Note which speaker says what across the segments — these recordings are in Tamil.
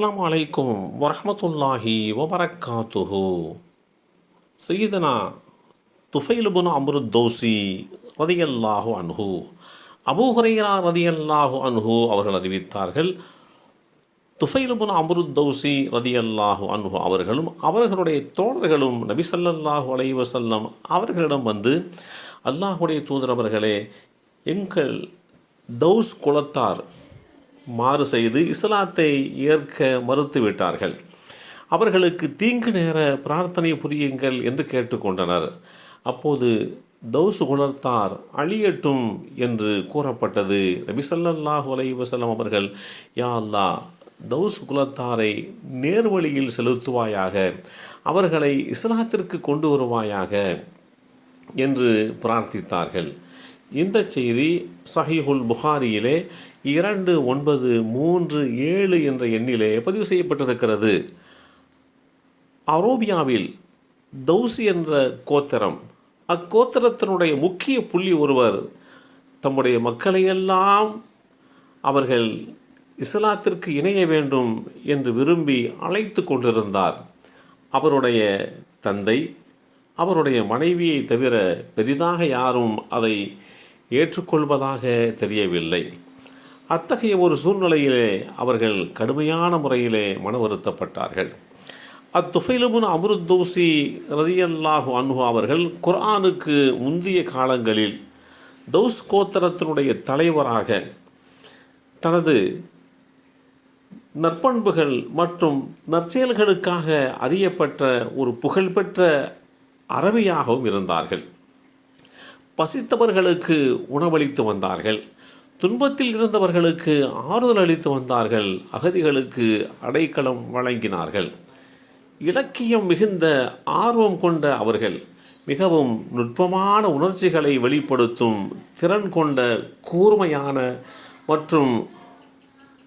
Speaker 1: அஸ்லாம் அலைக்கும் வரமத்துல்லாஹி வபரக்காத்துஹு. சையதனா துஃபைலுபுன் அம்ருத் தௌசி ரதியல்லாஹு அன்ஹு. அபூஹுரைரா ரதியல்லாஹு அன்ஹு அவர்கள் அறிவித்தார்கள் துஃபைலுபுன் அம்ருத் தௌசி ரதியல்லாஹு அன்ஹு அவர்களும் அவர்களுடைய தோழர்களும் நபி ஸல்லல்லாஹு அலைஹி அவர்களிடம் வந்து அல்லாஹுடைய தூதரவர்களே எங்கள் தௌஸ் குலத்தார் மாறு செய்து இஸ்லாத்தை ஏற்க மறுத்து விட்டார்கள் அவர்களுக்கு தீங்கு நேர பிரார்த்தனை புரியுங்கள் என்று கேட்டுக்கொண்டனர். அப்போது தௌசு குலத்தார் அழியட்டும் என்று கூறப்பட்டது. நபி ஸல்லல்லாஹு அலைஹி அவர்கள் யா அல்லா தௌஸ் குலத்தாரை நேர்வழியில் செலுத்துவாயாக அவர்களை இஸ்லாத்திற்கு கொண்டு வருவாயாக என்று பிரார்த்தித்தார்கள். இந்த செய்தி சஹிஹுல் புகாரியிலே இரண்டு ஒன்பது மூன்று ஏழு என்ற எண்ணிலே பதிவு செய்யப்பட்டிருக்கிறது. அரோபியாவில் தௌசி என்ற கோத்திரம் அக்கோத்திரத்தினுடைய முக்கிய புள்ளி ஒருவர் தம்முடைய மக்களையெல்லாம் அவர்கள் இஸ்லாத்திற்கு இணைய வேண்டும் என்று விரும்பி அழைத்து கொண்டிருந்தார். அவருடைய தந்தை அவருடைய மனைவியை தவிர பெரிதாக யாரும் அதை ஏற்றுக்கொள்வதாக தெரியவில்லை. அத்தகைய ஒரு சூழ்நிலையிலே அவர்கள் கடுமையான முறையிலே மன வருத்தப்பட்டார்கள் அத்துஃபைலுமுன் அமருத்தூசி ரதியல்லாஹு அன்ஹு அவர்கள் குர்ஆனுக்கு முந்திய காலங்களில் தௌஸ் கோத்திரத்தினுடைய தலைவராக தனது நற்பண்புகள் மற்றும் நற்செயல்களுக்காக அறியப்பட்ட ஒரு புகழ்பெற்ற அரபியாகவும் இருந்தார்கள். பசித்தவர்களுக்கு உணவளித்து வந்தார்கள். துன்பத்தில் இருந்தவர்களுக்கு ஆறுதல் அளித்து வந்தார்கள். அகதிகளுக்கு அடைக்கலம் வழங்கினார்கள். இலக்கியம் மிகுந்த ஆர்வம் கொண்ட அவர்கள் மிகவும் நுட்பமான உணர்ச்சிகளை வெளிப்படுத்தும் திறன் கொண்ட கூர்மையான மற்றும்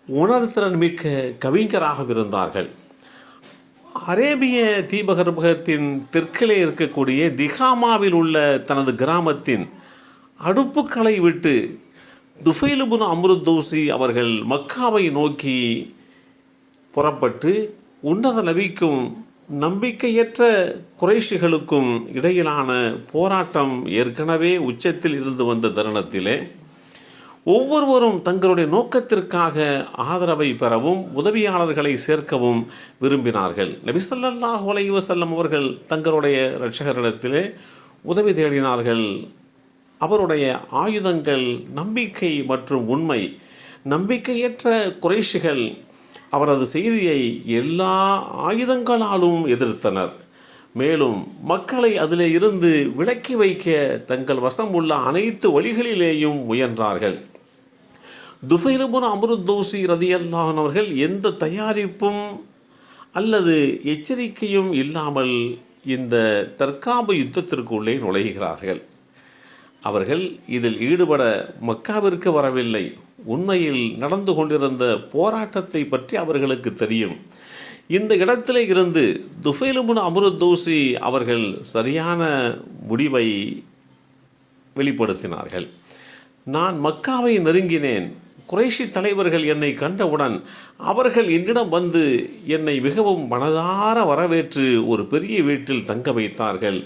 Speaker 1: உணர்திறன் மிக்க கவிஞராக இருந்தார்கள். அரேபிய தீபகற்பகத்தின் தெற்கிலே இருக்கக்கூடிய திகாமாவில் உள்ள தனது கிராமத்தின் அடுப்புக்களை விட்டு துஃபைலுபுன் அம்ருத்தூசி அவர்கள் மக்காவை நோக்கி புறப்பட்டு உன்னத நபிக்கும் நம்பிக்கையற்ற குறைஷிகளுக்கும் இடையிலான போராட்டம் ஏற்கனவே உச்சத்தில் இருந்து வந்த தருணத்திலே ஒவ்வொருவரும் தங்களுடைய நோக்கத்திற்காக ஆதரவை பெறவும் உதவியாளர்களை சேர்க்கவும் விரும்பினார்கள். நபிசல்லாஹ் அலைஹி அவர்கள் தங்களுடைய இரட்சகரிடத்திலே உதவி தேடினார்கள். அவருடைய ஆயுதங்கள் நம்பிக்கை மற்றும் உண்மை நம்பிக்கையற்ற குறைஷிகள் அவரது செய்தியை எல்லா ஆயுதங்களாலும் எதிர்த்தனர். மேலும் மக்களை அதிலே இருந்து விலக்கி வைக்க தங்கள் வசம் உள்ள அனைத்து வழிகளிலேயும் முயன்றார்கள். துஃபைலுபுன் அம்ருத்தூசி ரதியல்லான் அவர்கள் எந்த தயாரிப்பும் அல்லது எச்சரிக்கையும் இல்லாமல் இந்த தற்காப்பு யுத்தத்திற்குள்ளே நுழைகிறார்கள். அவர்கள் இதில் ஈடுபட மக்காவிற்கு வரவில்லை. உண்மையில் நடந்து கொண்டிருந்த போராட்டத்தை பற்றி அவர்களுக்கு தெரியும். இந்த இடத்திலே இருந்து துஃபைலுமுன் அமருத்தூசி அவர்கள் சரியான முடிவை வெளிப்படுத்தினார்கள். நான் மக்காவை நெருங்கினேன். குறைஷி தலைவர்கள் என்னை கண்டவுடன் அவர்கள் என்னிடம் வந்து என்னை மிகவும் மனதார வரவேற்று ஒரு பெரிய வீட்டில் தங்க வைத்தார்கள்.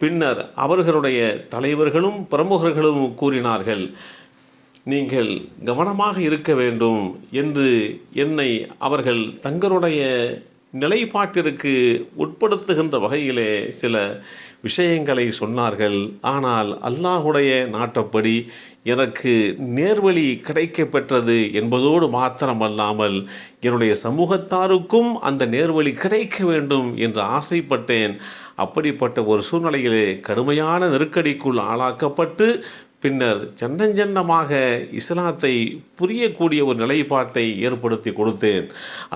Speaker 1: பின்னர் அவர்களுடைய தலைவர்களும் பிரமுகர்களும் கூறினார்கள் நீங்கள் கவனமாக இருக்க வேண்டும் என்று என்னை அவர்கள் தங்களுடைய நிலைப்பாட்டிற்கு உட்படுத்துகின்ற வகையிலே சில விஷயங்களை சொன்னார்கள். ஆனால் அல்லாஹுடைய நாட்டப்படி எனக்கு நேர்வழி கிடைக்க பெற்றது என்பதோடு மாத்திரமல்லாமல் என்னுடைய சமூகத்தாருக்கும் அந்த நேர்வழி கிடைக்க வேண்டும் என்று ஆசைப்பட்டேன். அப்படிப்பட்ட ஒரு சூழ்நிலையிலே கடுமையான நெருக்கடிக்குள் ஆளாக்கப்பட்டு பின்னர் சன்னஞ்சன்னமாக இஸ்லாத்தை புரியக்கூடிய ஒரு நிலைப்பாட்டை ஏற்படுத்தி கொடுத்தேன்.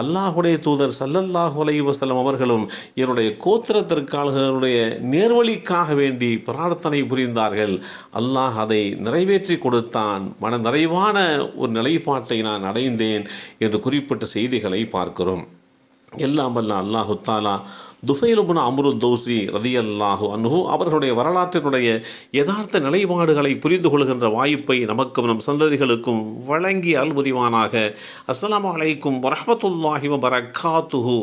Speaker 1: அல்லாஹுடைய தூதர் சல்லல்லாஹு அலைவசலம் அவர்களும் என்னுடைய கோத்திரத்திற்காளர்களுடைய நேர்வழிக்காக வேண்டி பிரார்த்தனை புரிந்தார்கள். அல்லாஹ் அதை நிறைவேற்றி கொடுத்தான். மன நிறைவான ஒரு நிலைப்பாட்டை நான் அடைந்தேன் என்று குறிப்பிட்ட செய்திகளை பார்க்கிறோம். எல்லாம் வல்ல அல்லாஹு தாலா துஃபைலுபுன் அமரு தௌசி ரதி அல்லாஹு அன்ஹு அவர்களுடைய வரலாற்றினுடைய யதார்த்த நிலைப்பாடுகளை புரிந்து கொள்கின்ற வாய்ப்பை நமக்கும் நம் சந்ததிகளுக்கும் வழங்கி அல்புரிவானாக அஸ்லாம் அலைக்கும் வரமத்துல்லாஹி வரகாத்துஹு